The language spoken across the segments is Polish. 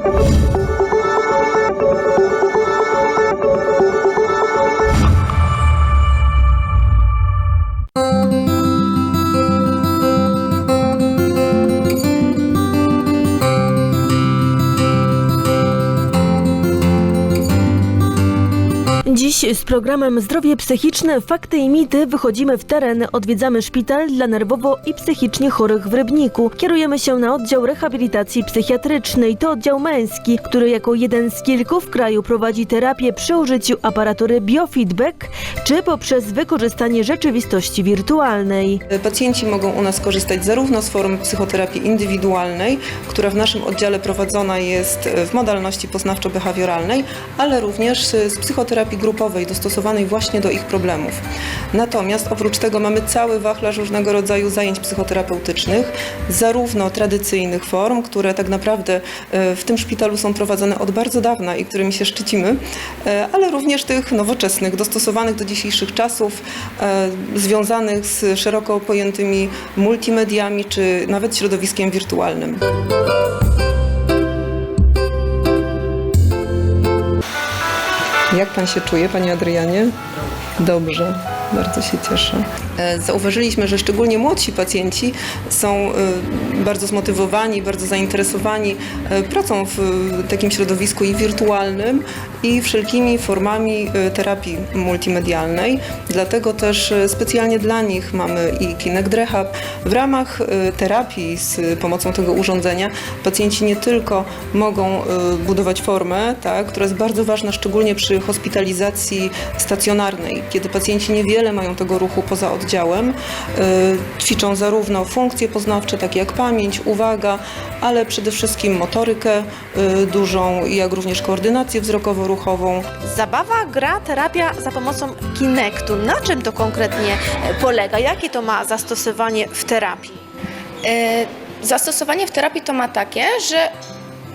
Thank you. Dziś z programem Zdrowie Psychiczne, Fakty i Mity wychodzimy w teren, odwiedzamy szpital dla nerwowo i psychicznie chorych w Rybniku. Kierujemy się na oddział rehabilitacji psychiatrycznej. To oddział męski, który jako jeden z kilku w kraju prowadzi terapię przy użyciu aparatury biofeedback czy poprzez wykorzystanie rzeczywistości wirtualnej. Pacjenci mogą u nas korzystać zarówno z form psychoterapii indywidualnej, która w naszym oddziale prowadzona jest w modalności poznawczo-behawioralnej, ale również z psychoterapii grupowej, dostosowanej właśnie do ich problemów. Natomiast oprócz tego mamy cały wachlarz różnego rodzaju zajęć psychoterapeutycznych, zarówno tradycyjnych form, które tak naprawdę e, w tym szpitalu są prowadzone od bardzo dawna i którymi się szczycimy, e, ale również tych nowoczesnych, dostosowanych do dzisiejszych czasów, e, związanych z szeroko pojętymi multimediami czy nawet środowiskiem wirtualnym. Jak pan się czuje, panie Adrianie? Dobrze, bardzo się cieszę. E, Zauważyliśmy, że szczególnie młodsi pacjenci są e, bardzo zmotywowani, bardzo zainteresowani e, pracą w takim środowisku i wirtualnym, i wszelkimi formami e, terapii multimedialnej. Dlatego też e, specjalnie dla nich mamy i Kinect Rehab. W ramach e, terapii z pomocą tego urządzenia pacjenci nie tylko mogą budować formę, tak, która jest bardzo ważna, szczególnie przy hospitalizacji stacjonarnej, kiedy pacjenci niewiele mają tego ruchu poza oddziałem. Ćwiczą zarówno funkcje poznawcze, takie jak pamięć, uwaga, ale przede wszystkim motorykę dużą, jak również koordynację wzrokowo-ruchową. Zabawa, gra, terapia za pomocą Kinectu. Na czym to konkretnie e, polega? Jakie to ma zastosowanie w terapii? Y, Zastosowanie w terapii to ma takie, że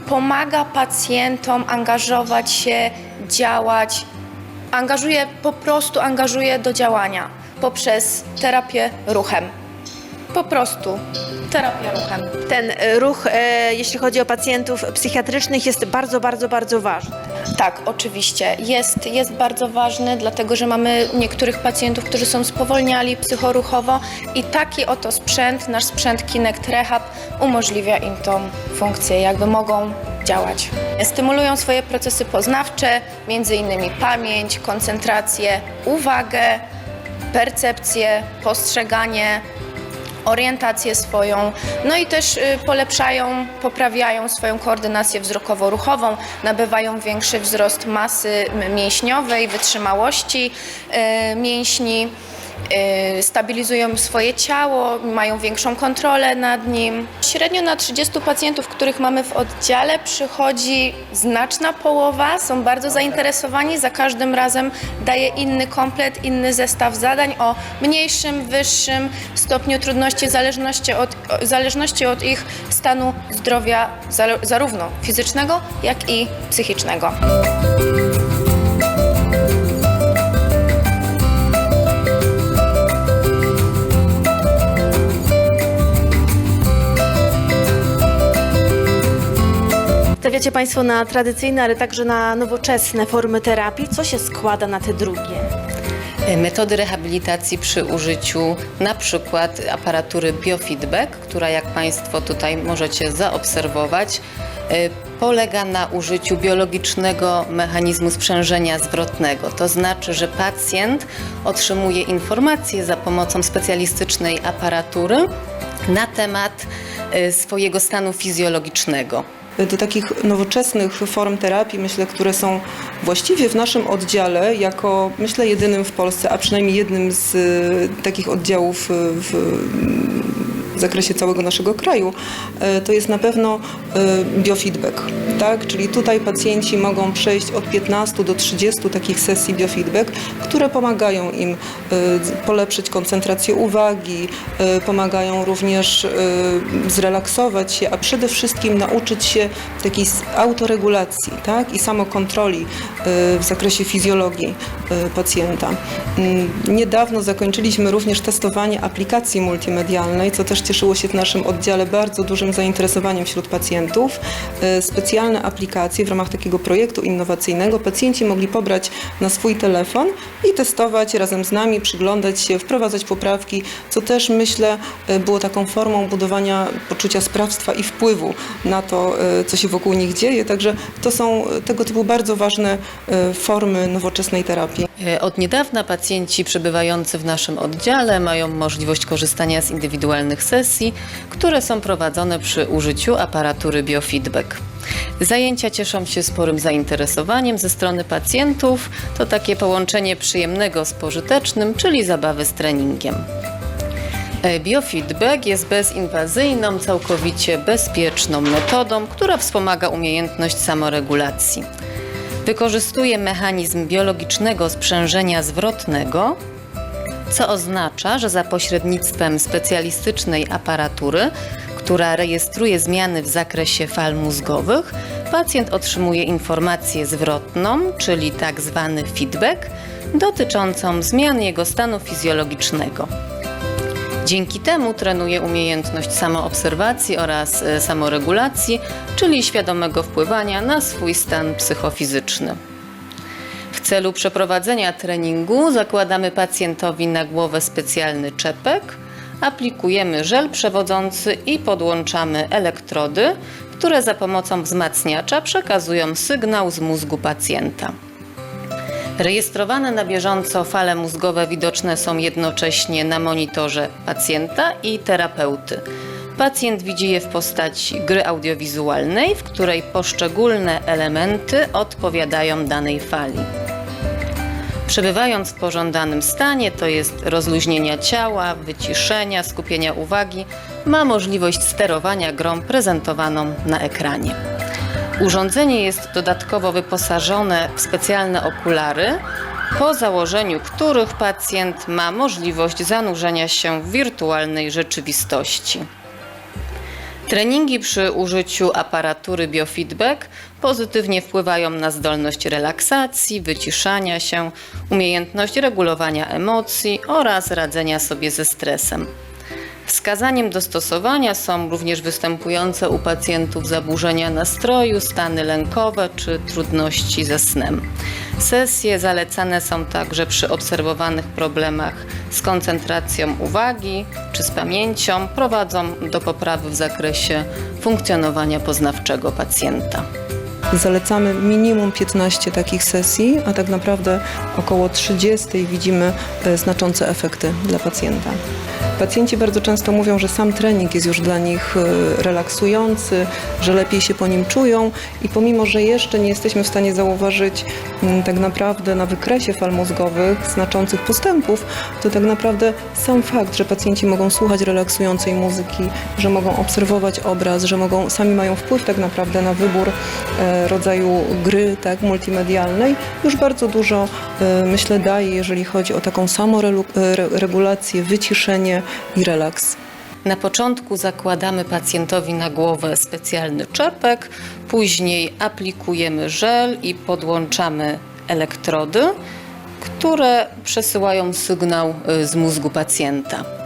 pomaga pacjentom angażować się, działać, angażuje, po prostu angażuje do działania poprzez terapię ruchem. Po prostu terapia ruchem. Ten e, ruch, e, jeśli chodzi o pacjentów psychiatrycznych, jest bardzo, bardzo, bardzo ważny. Tak, oczywiście. Jest, jest bardzo ważny, dlatego że mamy niektórych pacjentów, którzy są spowolniali psychoruchowo i taki oto sprzęt, nasz sprzęt Kinect Rehab umożliwia im tą funkcję, jakby mogą działać. Stymulują swoje procesy poznawcze, między innymi pamięć, koncentrację, uwagę, percepcję, postrzeganie, orientację swoją, no i też y, polepszają, poprawiają swoją koordynację wzrokowo-ruchową, nabywają większy wzrost masy mięśniowej, wytrzymałości y, mięśni, stabilizują swoje ciało, mają większą kontrolę nad nim. Średnio na 30 pacjentów, których mamy w oddziale, przychodzi znaczna połowa, są bardzo zainteresowani, za każdym razem daje inny komplet, inny zestaw zadań o mniejszym, wyższym stopniu trudności, w zależności od, zależności od ich stanu zdrowia, zarówno fizycznego, jak i psychicznego. Stawiacie Państwo na tradycyjne, ale także na nowoczesne formy terapii. Co się składa na te drugie? Metody rehabilitacji przy użyciu na przykład aparatury biofeedback, która jak Państwo tutaj możecie zaobserwować, y, polega na użyciu biologicznego mechanizmu sprzężenia zwrotnego. To znaczy, że pacjent otrzymuje informacje za pomocą specjalistycznej aparatury na temat y, swojego stanu fizjologicznego. Do takich nowoczesnych form terapii, myślę, które są właściwie w naszym oddziale jako, myślę, jedynym w Polsce, a przynajmniej jednym z e, takich oddziałów e, w, w zakresie całego naszego kraju, e, to jest na pewno e, biofeedback. Tak? Czyli tutaj pacjenci mogą przejść od 15 do 30 takich sesji biofeedback, które pomagają im e, polepszyć koncentrację uwagi, pomagają również zrelaksować się, a przede wszystkim nauczyć się takiej autoregulacji tak? i samokontroli w zakresie fizjologii pacjenta. Mm, Niedawno zakończyliśmy również testowanie aplikacji multimedialnej, co też cieszyło się w naszym oddziale bardzo dużym zainteresowaniem wśród pacjentów. E, Specjalne aplikacje w ramach takiego projektu innowacyjnego pacjenci mogli pobrać na swój telefon i testować razem z nami, przyglądać się, wprowadzać poprawki, co też myślę e, było taką formą budowania poczucia sprawstwa i wpływu na to, e, co się wokół nich dzieje. Także to są tego typu bardzo ważne formy nowoczesnej terapii. E, Od niedawna pacjenci przebywający w naszym oddziale mają możliwość korzystania z indywidualnych sesji, które są prowadzone przy użyciu aparatury biofeedback. Zajęcia cieszą się sporym zainteresowaniem ze strony pacjentów. To takie połączenie przyjemnego z pożytecznym, czyli zabawy z treningiem. E, Biofeedback jest bezinwazyjną, całkowicie bezpieczną metodą, która wspomaga umiejętność samoregulacji. Wykorzystuje mechanizm biologicznego sprzężenia zwrotnego, co oznacza, że za pośrednictwem specjalistycznej aparatury, która rejestruje zmiany w zakresie fal mózgowych, pacjent otrzymuje informację zwrotną, czyli tak zwany feedback, dotyczącą zmian jego stanu fizjologicznego. Dzięki temu trenuje umiejętność samoobserwacji oraz e, samoregulacji, czyli świadomego wpływania na swój stan psychofizyczny. W celu przeprowadzenia treningu zakładamy pacjentowi na głowę specjalny czepek, aplikujemy żel przewodzący i podłączamy elektrody, które za pomocą wzmacniacza przekazują sygnał z mózgu pacjenta. Rejestrowane na bieżąco fale mózgowe widoczne są jednocześnie na monitorze pacjenta i terapeuty. Pacjent widzi je w postaci gry audiowizualnej, w której poszczególne elementy odpowiadają danej fali. Przebywając w pożądanym stanie, to jest rozluźnienia ciała, wyciszenia, skupienia uwagi, ma możliwość sterowania grą prezentowaną na ekranie. Urządzenie jest dodatkowo wyposażone w specjalne okulary, po założeniu których pacjent ma możliwość zanurzenia się w wirtualnej rzeczywistości. Treningi przy użyciu aparatury biofeedback pozytywnie wpływają na zdolność relaksacji, wyciszania się, umiejętność regulowania emocji oraz radzenia sobie ze stresem. Wskazaniem do stosowania są również występujące u pacjentów zaburzenia nastroju, stany lękowe czy trudności ze snem. Sesje zalecane są także przy obserwowanych problemach z koncentracją uwagi czy z pamięcią, prowadzą do poprawy w zakresie funkcjonowania poznawczego pacjenta. Zalecamy minimum 15 takich sesji, a tak naprawdę około 30 widzimy e, znaczące efekty dla pacjenta. Pacjenci bardzo często mówią, że sam trening jest już dla nich e, relaksujący, że lepiej się po nim czują i pomimo, że jeszcze nie jesteśmy w stanie zauważyć mm, tak naprawdę na wykresie fal mózgowych znaczących postępów, to tak naprawdę sam fakt, że pacjenci mogą słuchać relaksującej muzyki, że mogą obserwować obraz, że mogą, sami mają wpływ tak naprawdę na wybór e, rodzaju gry tak, multimedialnej, już bardzo dużo e, myślę daje, jeżeli chodzi o taką samoregulację, wyciszenie i relaks. Na początku zakładamy pacjentowi na głowę specjalny czepek, później aplikujemy żel i podłączamy elektrody, które przesyłają sygnał y, z mózgu pacjenta.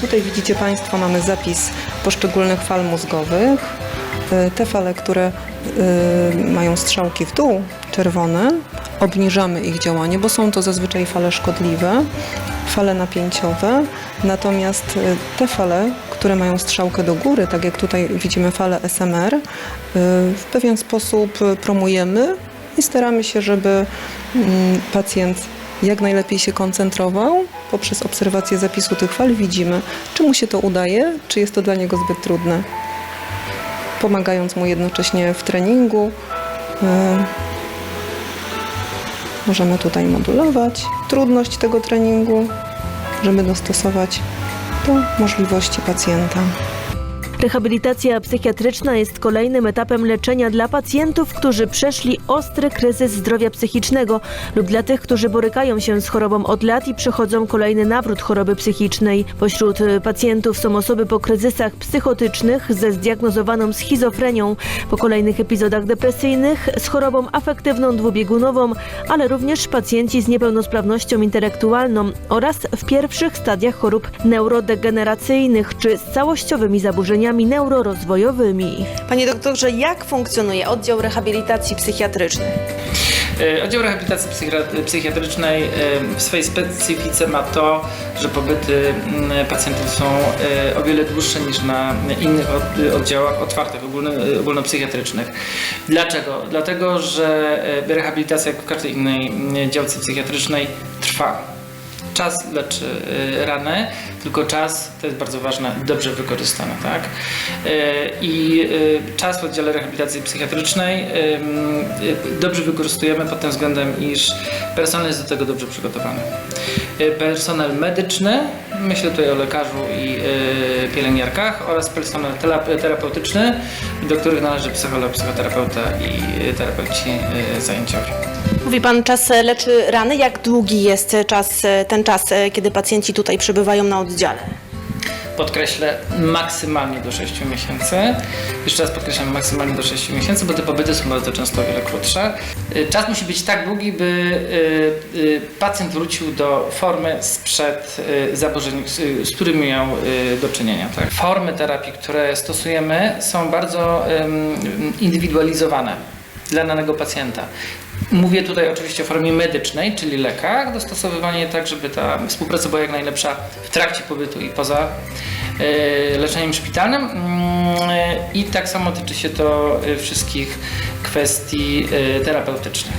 Tutaj widzicie Państwo, mamy zapis poszczególnych fal mózgowych. E, Te fale, które e, mają strzałki w dół, czerwone, obniżamy ich działanie, bo są to zazwyczaj fale szkodliwe, fale napięciowe. Natomiast e, te fale, które mają strzałkę do góry, tak jak tutaj widzimy falę SMR, w pewien sposób promujemy i staramy się, żeby mm, pacjent jak najlepiej się koncentrował. Poprzez obserwację zapisu tych fal widzimy, czy mu się to udaje, czy jest to dla niego zbyt trudne. Pomagając mu jednocześnie w treningu, e, możemy tutaj modulować trudność tego treningu, żeby dostosować do możliwości pacjenta. Rehabilitacja psychiatryczna jest kolejnym etapem leczenia dla pacjentów, którzy przeszli ostry kryzys zdrowia psychicznego lub dla tych, którzy borykają się z chorobą od lat i przechodzą kolejny nawrót choroby psychicznej. Pośród pacjentów są osoby po kryzysach psychotycznych ze zdiagnozowaną schizofrenią, po kolejnych epizodach depresyjnych, z chorobą afektywną dwubiegunową, ale również pacjenci z niepełnosprawnością intelektualną oraz w pierwszych stadiach chorób neurodegeneracyjnych czy z całościowymi zaburzeniami neurorozwojowymi. Panie doktorze, jak funkcjonuje oddział rehabilitacji psychiatrycznej? E, Oddział Rehabilitacji Psychiatry- Psychiatrycznej e, w swojej specyfice ma to, że pobyty mm, pacjentów są e, o wiele dłuższe niż na innych od- oddziałach otwartych, ogólno- ogólnopsychiatrycznych. Dlaczego? Dlatego, że rehabilitacja jak w każdej innej mm, działce psychiatrycznej trwa. Czas leczy y, ranę, tylko czas, to jest bardzo ważne, dobrze wykorzystany, tak? Y, I y, czas w oddziale rehabilitacji psychiatrycznej dobrze wykorzystujemy pod tym względem, iż personel jest do tego dobrze przygotowany. Y, Personel medyczny, myślę tutaj o lekarzu i y, pielęgniarkach oraz personel terapeutyczny, do których należy psycholog, psychoterapeuta i y, terapeuci zajęciowi. Mówi pan, czas leczy rany. Jak długi jest czas, ten czas, kiedy pacjenci tutaj przebywają na oddziale? Podkreślę, maksymalnie do 6 miesięcy. Jeszcze raz podkreślam, maksymalnie do 6 miesięcy, bo te pobyty są bardzo często o wiele krótsze. Y, Czas musi być tak długi, by y, y, pacjent wrócił do formy sprzed zaburzeń, z, którymi miał do czynienia. Tak? Formy terapii, które stosujemy, są bardzo indywidualizowane dla danego pacjenta. Mówię tutaj oczywiście o formie medycznej, czyli lekach, dostosowywanie tak, żeby ta współpraca była jak najlepsza w trakcie pobytu i poza e, leczeniem szpitalnym. Mm, e, I tak samo tyczy się to e, wszystkich kwestii terapeutycznych.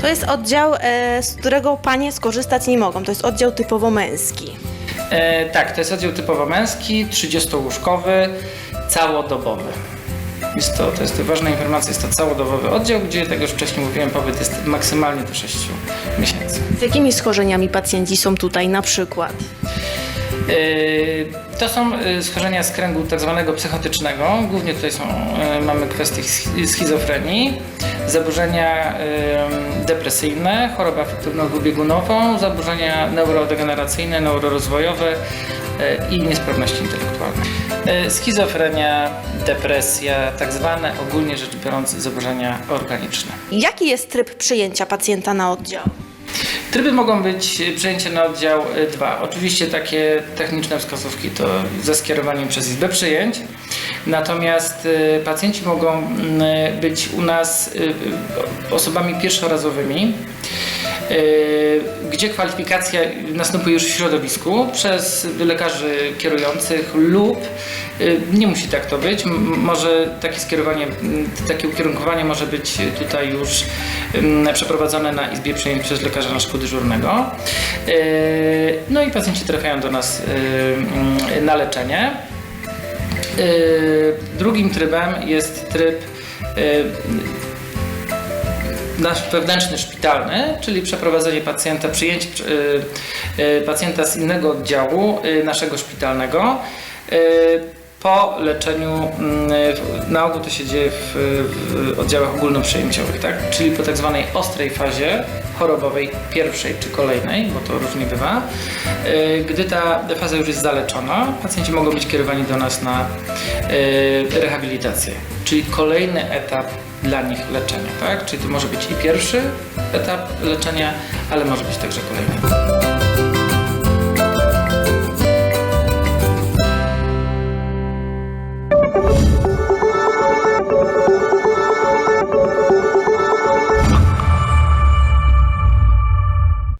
To jest oddział, z którego panie skorzystać nie mogą. To jest oddział typowo męski. E, tak, to jest oddział typowo męski, 30-łóżkowy, całodobowy. Jest to, to jest to ważna informacja, jest to całodobowy oddział, gdzie, tak już wcześniej mówiłem, pobyt jest maksymalnie do 6 miesięcy. Z jakimi schorzeniami pacjenci są tutaj na przykład? Yy, To są yy, schorzenia z kręgu tak zwanego psychotycznego. Głównie tutaj są, yy, mamy kwestie schi- schizofrenii, zaburzenia depresyjne, chorobę afektywną dwubiegunową, zaburzenia neurodegeneracyjne, neurorozwojowe i niesprawności intelektualne. Schizofrenia, depresja, tak zwane ogólnie rzecz biorąc zaburzenia organiczne. Jaki jest tryb przyjęcia pacjenta na oddział? Tryby mogą być y, przejęcie na oddział 2. Oczywiście takie techniczne wskazówki to ze skierowaniem przez Izbę Przyjęć. Natomiast y, pacjenci mogą mm, być u nas y, y, osobami pierwszorazowymi, y, gdzie kwalifikacja następuje już w środowisku przez lekarzy kierujących lub y, nie musi tak to być. Może takie skierowanie, takie ukierunkowanie może być tutaj już przeprowadzone na izbie przyjęć przez lekarza naszego dyżurnego. Y, No i pacjenci trafiają do nas na leczenie. Drugim trybem jest tryb nasz wewnętrzny szpitalny, czyli przeprowadzenie pacjenta, przyjęcie y, y, pacjenta z innego oddziału y, naszego szpitalnego po leczeniu, mm, na ogół to się dzieje w, w oddziałach ogólnoprzyjęciowych, tak? czyli po tak zwanej ostrej fazie chorobowej, pierwszej czy kolejnej, bo to różnie bywa. Y, Gdy ta faza już jest zaleczona, pacjenci mogą być kierowani do nas na y, rehabilitację, czyli kolejny etap dla nich leczenia, tak? Czyli to może być i pierwszy etap leczenia, ale może być także kolejny.